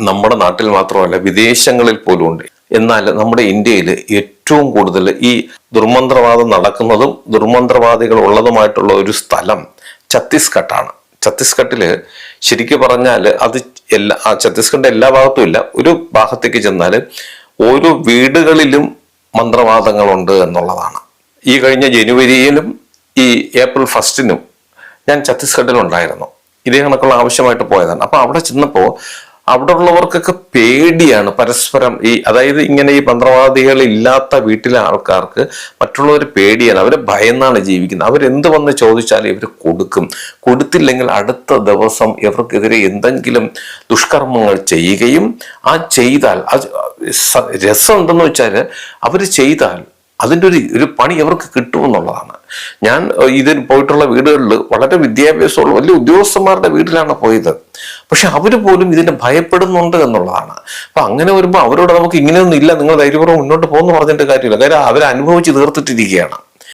നമ്മുടെ നാട്ടിൽ മാത്രമല്ല വിദേശങ്ങളിൽ പോലും ഉണ്ട്. എന്നാൽ നമ്മുടെ ഇന്ത്യയിൽ ഏറ്റവും കൂടുതൽ ഈ ദുർമന്ത്രവാദം നടക്കുന്നതും ദുർമന്ത്രവാദികൾ ഉള്ളതുമായിട്ടുള്ള ഒരു സ്ഥലം ഛത്തീസ്ഗഡാണ്. ഛത്തീസ്ഗഡിൽ ശരിക്കും പറഞ്ഞാൽ അത് എല്ലാ ആ ഛത്തീസ്ഗഡിന്റെ എല്ലാ ഭാഗത്തും ഇല്ല. ഒരു ഭാഗത്തേക്ക് ചെന്നാൽ ഓരോ വീടുകളിലും മന്ത്രവാദങ്ങളുണ്ട് എന്നുള്ളതാണ്. ഈ കഴിഞ്ഞ ജനുവരിയിലും ഈ ഏപ്രിൽ ഫസ്റ്റിനും ഞാൻ ഛത്തീസ്ഗഡിലുണ്ടായിരുന്നു. ഇതേ കണക്കുള്ള ആവശ്യമായിട്ട് പോയതാണ്. അപ്പോൾ അവിടെ ചെന്നപ്പോ അവിടെ ഉള്ളവർക്കൊക്കെ പേടിയാണ് പരസ്പരം ഈ അതായത് ഇങ്ങനെ ഈ മന്ത്രവാദികൾ ഇല്ലാത്ത വീട്ടിലെ ആൾക്കാർക്ക് മറ്റുള്ളവർ പേടിയാണ്. അവരെ ഭയന്നാണ് ജീവിക്കുന്നത്. അവരെന്ത് വന്ന് ചോദിച്ചാലും ഇവർ കൊടുക്കും. കൊടുത്തില്ലെങ്കിൽ അടുത്ത ദിവസം ഇവർക്കെതിരെ എന്തെങ്കിലും ദുഷ്കർമ്മങ്ങൾ ചെയ്യുകയും ആ ചെയ്താൽ അത് രസം എന്തെന്ന് വെച്ചാൽ അവർ ചെയ്താൽ അതിന്റെ ഒരു ഒരു പണി അവർക്ക് കിട്ടുമെന്നുള്ളതാണ്. ഞാൻ ഇതിന് പോയിട്ടുള്ള വീടുകളിൽ വളരെ വിദ്യാഭ്യാസമുള്ള വലിയ ഉദ്യോഗസ്ഥന്മാരുടെ വീട്ടിലാണ് പോയത്. പക്ഷെ അവർ പോലും ഇതിനെ ഭയപ്പെടുന്നുണ്ട് എന്നുള്ളതാണ്. അപ്പൊ അങ്ങനെ വരുമ്പോൾ അവരോട് നമുക്ക് ഇങ്ങനെയൊന്നും ഇല്ല നിങ്ങൾ ധൈര്യപൂർവം മുന്നോട്ട് പോകുന്നു പറഞ്ഞിട്ട് കാര്യമില്ല. കാര്യം അവർ അനുഭവിച്ച് തീർത്തിട്ടിരിക്കുകയാണ്.